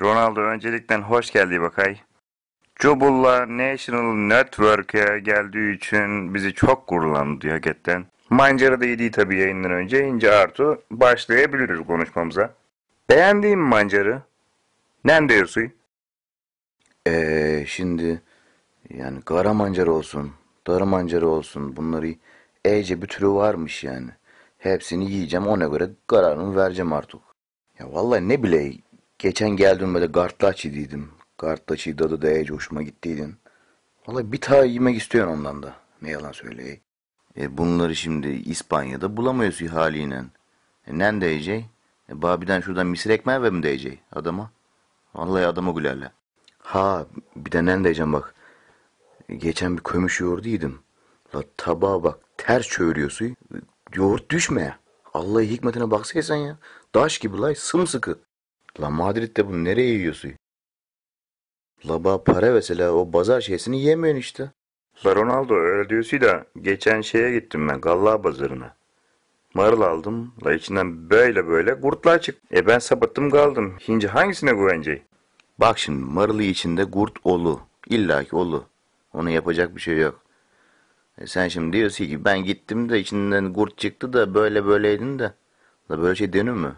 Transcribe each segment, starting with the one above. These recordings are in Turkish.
Ronaldo öncelikle hoş geldi bakay. Cubulla National Network'e geldiği için bizi çok gururlandırdı hakikaten. Mancara da iyiydi tabii yayından önce. İnce Artu başlayabiliriz konuşmamıza. Beğendiğim mancarı. Ne diyorsun? Ee, şimdi yani kara mancara olsun, darı mancara olsun bunları iyice bir türü varmış yani. Hepsini yiyeceğim ona göre kararımı vereceğim artık. Ya vallahi ne bileyim geçen geldim böyle gartlaç yediydim. Gartlaçı dadı da iyice hoşuma gittiydin. Vallahi bir tane yemek istiyorsun ondan da. Ne yalan söyleyeyim. E bunları şimdi İspanya'da bulamıyorsun haliyle. E nen diyecek? E babiden şuradan misir ekmeği ver mi diyecek adama? Vallahi adama gülerler. Ha bir de ne diyeceğim bak. Geçen bir kömüş yoğurdu yedim. La tabağa bak ters çeviriyorsun. Yoğurt düşme. Allah'ı hikmetine baksana sen ya. Daş gibi lay sımsıkı. La Madrid'de bunu nereye yiyorsun? La ba para mesela o bazar şeysini yemiyorsun işte. La Ronaldo öyle diyorsun da geçen şeye gittim ben Galla Pazarı'na. Marul aldım. La içinden böyle böyle kurtlar çıktı. E ben sapattım kaldım. Şimdi hangisine güveneceğim? Bak şimdi marılı içinde kurt olu. İlla ki olu. Ona yapacak bir şey yok. E sen şimdi diyorsun ki ben gittim de içinden kurt çıktı da böyle böyleydin de. La böyle şey denir mi?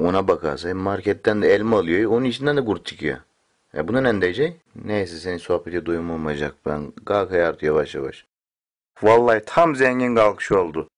Ona bakarsa marketten de elma alıyor. Onun içinden de kurt çıkıyor. E buna ne diyecek? Neyse senin doyum olmayacak. Ben kalk hayatı yavaş yavaş. Vallahi tam zengin kalkış oldu.